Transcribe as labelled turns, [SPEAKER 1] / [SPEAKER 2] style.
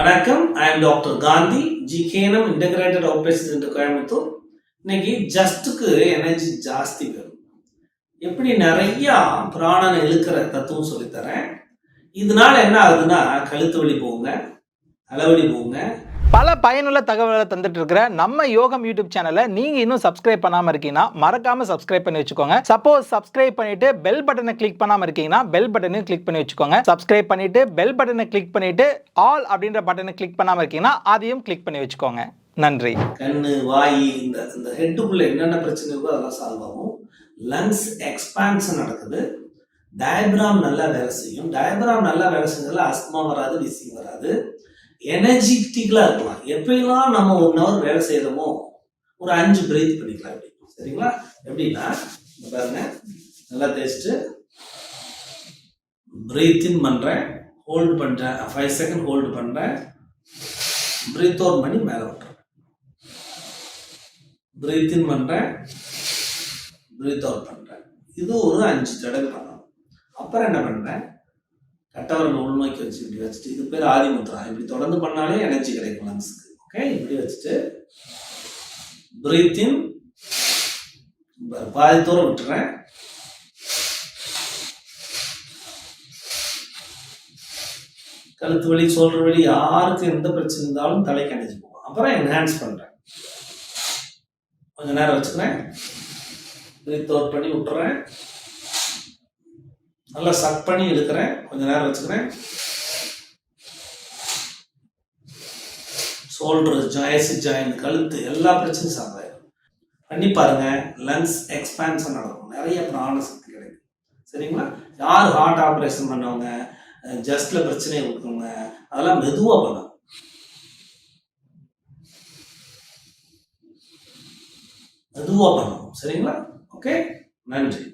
[SPEAKER 1] வணக்கம். I am doctor Gandhi. G K N M integrated operation centre Coimbatore. இன்னைக்கு ஜஸ்ட்டுக்கு energy ஜாஸ்தி வரும். எப்படி நிறையா பிராணனை இழுக்கிற தத்துவம் சொல்லித்தரேன். இதனால என்ன ஆகுதுன்னா கழுத்து வலி போங்க தலைவலி போங்க
[SPEAKER 2] பல பயனுள்ள தகவல்களை தந்துட்டு இருக்கிற நம்ம யோகம் யூடியூப் சேனலை நீங்க இன்னும் சப்ஸ்கிரைப் பண்ணாம இருக்கீங்கன்னா மறக்காம சப்ஸ்கிரைப் பண்ணி வச்சுக்கோங்க. சப்போஸ் சப்ஸ்கிரைப் பண்ணிட்டு பெல் பட்டனை கிளிக் பண்ணாம இருக்கீங்கன்னா பெல் பட்டனை கிளிக் பண்ணி வச்சுக்கோங்க. சப்ஸ்கிரைப் பண்ணிட்டு பெல் பட்டனை கிளிக் பண்ணிட்டு ஆல் அப்படின்ற பட்டனை கிளிக் பண்ணாம இருக்கீங்கன்னா அதையும் கிளிக் பண்ணி வச்சுக்கோங்க. நன்றி.
[SPEAKER 1] கண்ணு வாய் இந்த இந்த ஹெட்டுக்குள்ள என்னென்ன பிரச்சனை இருக்கோ அதெல்லாம் சால்வ் ஆகும். லங்ஸ் எக்ஸ்பான்ஷன் நடக்குது. டயக்ராம் நல்லா வேலை செய்யும். டயக்ராம் நல்லா வேலை செஞ்சதுல அஸ்மா வராது விசிங் வராது. எனர்ஜிட்டிக்கலாக இருக்கலாம். எப்பயெல்லாம் நம்ம ஒன் ஹவர் வேலை செய்யறோமோ ஒரு அஞ்சு பிரீத் பண்ணிக்கலாம் அப்படி சரிங்களா? எப்படின்னா பாருங்க. நல்லா தேய்ச்சிட்டு பிரீத் இன் பண்ணுறேன் ஹோல்டு பண்ணுறேன் ஃபைவ் செகண்ட் ஹோல்டு பண்ணுறேன் பிரீத் அவுட் பண்ணி மேலே விட்டுறேன். பிரீத் இன் பண்ணுறேன் பிரீத் அவுட் பண்ணுறேன் இது ஒரு அஞ்சு தடவை பண்ணணும். அப்புறம் என்ன பண்ணுறேன் கட்டவரில் உள்நோக்கி வச்சு இப்படி வச்சுட்டு இது பேர் ஆதிமுத்ரா இப்படி தொடர்ந்து பண்ணாலே எனர்ஜி கிடைக்கும் லங்ஸ்க்கு ஓகே இப்படி வச்சுட்டு பிரீத் பாதி தூரம் விட்டுறேன். கழுத்து வலி சொல்ற வலி யாருக்கு எந்த பிரச்சனை இருந்தாலும் தலைக்கு அணைஞ்சு போகும். அப்புறம் என்ஹான்ஸ் பண்றேன். கொஞ்ச நேரம் வச்சுக்கிறேன். பிரீத் அவுட் பண்ணி விட்டுறேன். நல்லா சக் பண்ணி எடுக்கிறேன். கொஞ்ச நேரம் வச்சுக்கிறேன். ஷோல்டர் ஜாய்ஸ் ஜாயின் கழுத்து எல்லா பிரச்சனையும் சால்வ் பண்ணி பாருங்க லங்ஸ் எக்ஸ்பான்ஷன் நடக்கும். நிறைய பிராண சக்தி கிடைக்கும். சரிங்களா? யார் ஹார்ட் ஆப்ரேஷன் பண்ணவங்க? ஜஸ்ட்ல பிரச்சனை இருக்கவங்க அதெல்லாம் மெதுவாக பண்ணலாம் மெதுவாக பண்ணணும். சரிங்களா? ஓகே நன்றி.